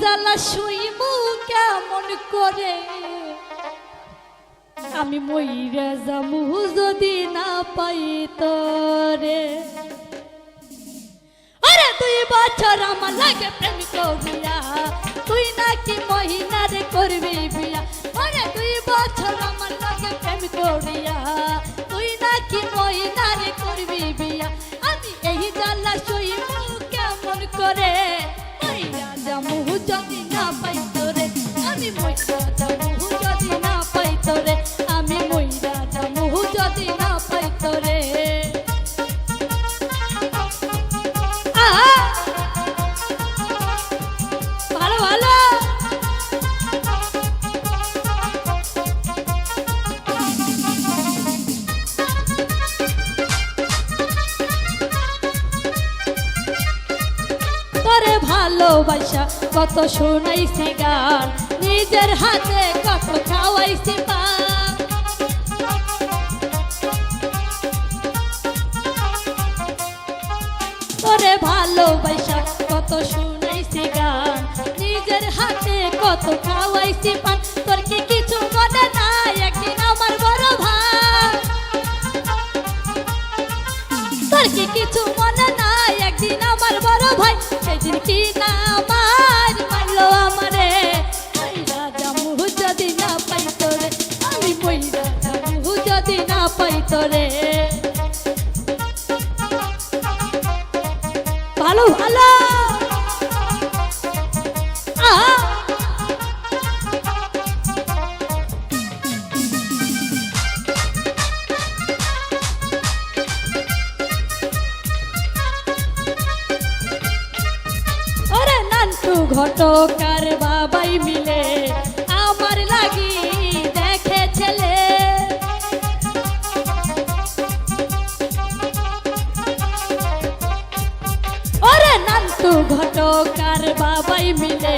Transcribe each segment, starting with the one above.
জ্বালা শুইব কেমন করে? আমি মইরা যামু যদি না পাই তরে আরে তুই বছর আমার লাগে প্রেম করিয়া তুই নাকি ভালোবাসা, কত শোনাইছে গান, নিজের হাতে কত খাওয়াইছে পান। তোরে ভালোবাসা, কত শোনাইছে গান, নিজের হাতে কত খাওয়াইছে পান। তোর কি ঘটকার বাবাই মিলে আমার লাগি দেখে ছেলে। ওরে নান্তু ঘটকার বাবাই মিলে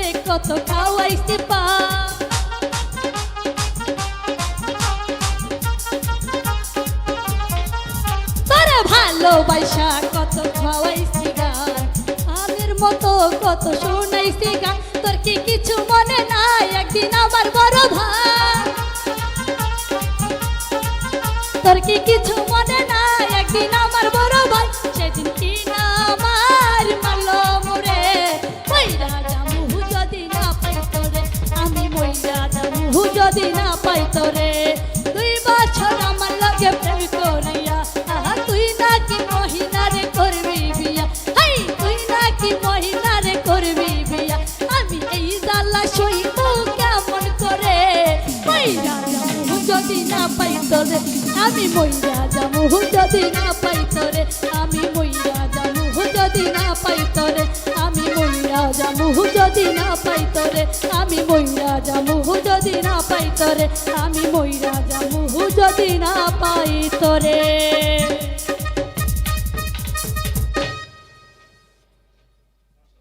ভালোবাসা কত খাওয়াইছি গান আগের মতো কত শুনাইছি গান তোর কি কিছু মনে নাই? একদিন আমার বড় ভাই। তোর কি কিছু মনে নাই? একদিন আমার বড় ভাই। সেদিন কি না আমার মারলো মোরে। মইরা যামু যদি না পাই আমি মইরা যামু যদি না পাই তোরে আমি মইরা যাব যদি না পাই তরে, আমি মইরা যাব যদি না পাই তরে, আমি মইরা যাব যদি না পাই তরে, আমি মইরা যাব যদি না পাই তরে, আমি মইরা যাব যদি না পাই